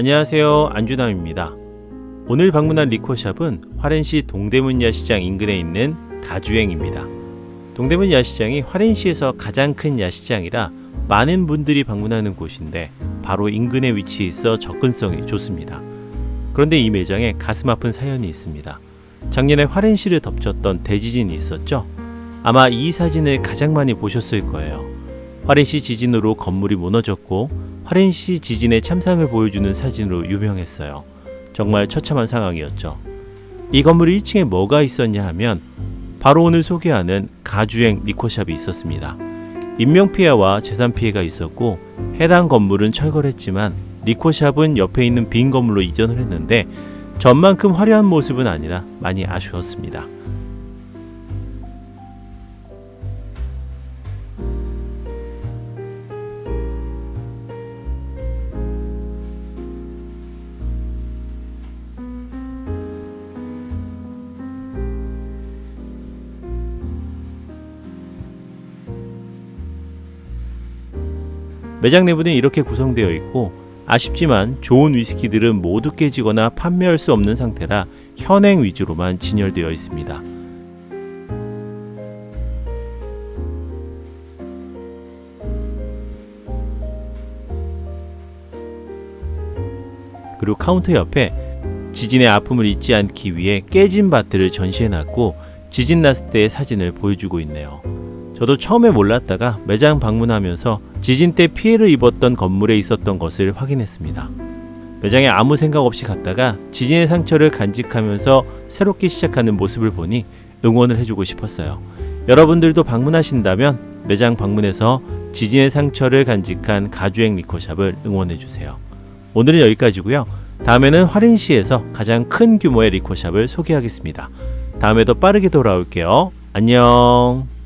안녕하세요. 안주남입니다. 오늘 방문한 리코샵은 화ren시 동대문 야시장 인근에 있는 가주행입니다. 동대문 야시장이 화ren시에서 가장 큰 야시장이라 많은 분들이 방문하는 곳인데 바로 인근에 위치해 있어 접근성이 좋습니다. 그런데 이 매장에 가슴 아픈 사연이 있습니다. 작년에 화ren시를 덮쳤던 대지진이 있었죠? 아마 이 사진을 가장 많이 보셨을 거예요. 화ren시 지진으로 건물이 무너졌고 화ren시 지진의 참상을 보여주는 사진으로 유명했어요. 정말 처참한 상황이었죠. 이 건물 1층에 뭐가 있었냐 하면 바로 오늘 소개하는 가주행 리코샵이 있었습니다. 인명피해와 재산피해가 있었고 해당 건물은 철거했지만 리코샵은 옆에 있는 빈 건물로 이전을 했는데 전만큼 화려한 모습은 아니라 많이 아쉬웠습니다. 매장 내부는 이렇게 구성되어 있고 아쉽지만 좋은 위스키들은 모두 깨지거나 판매할 수 없는 상태라 현행 위주로만 진열되어 있습니다. 그리고 카운터 옆에 지진의 아픔을 잊지 않기 위해 깨진 바트를 전시해 놨고 지진 났을 때의 사진을 보여주고 있네요. 저도 처음에 몰랐다가 매장 방문하면서 지진 때 피해를 입었던 건물에 있었던 것을 확인했습니다. 매장에 아무 생각 없이 갔다가 지진의 상처를 간직하면서 새롭게 시작하는 모습을 보니 응원을 해주고 싶었어요. 여러분들도 방문하신다면 매장 방문해서 지진의 상처를 간직한 가주행 리코샵을 응원해주세요. 오늘은 여기까지고요. 다음에는 화린시에서 가장 큰 규모의 리코샵을 소개하겠습니다. 다음에도 빠르게 돌아올게요. 안녕.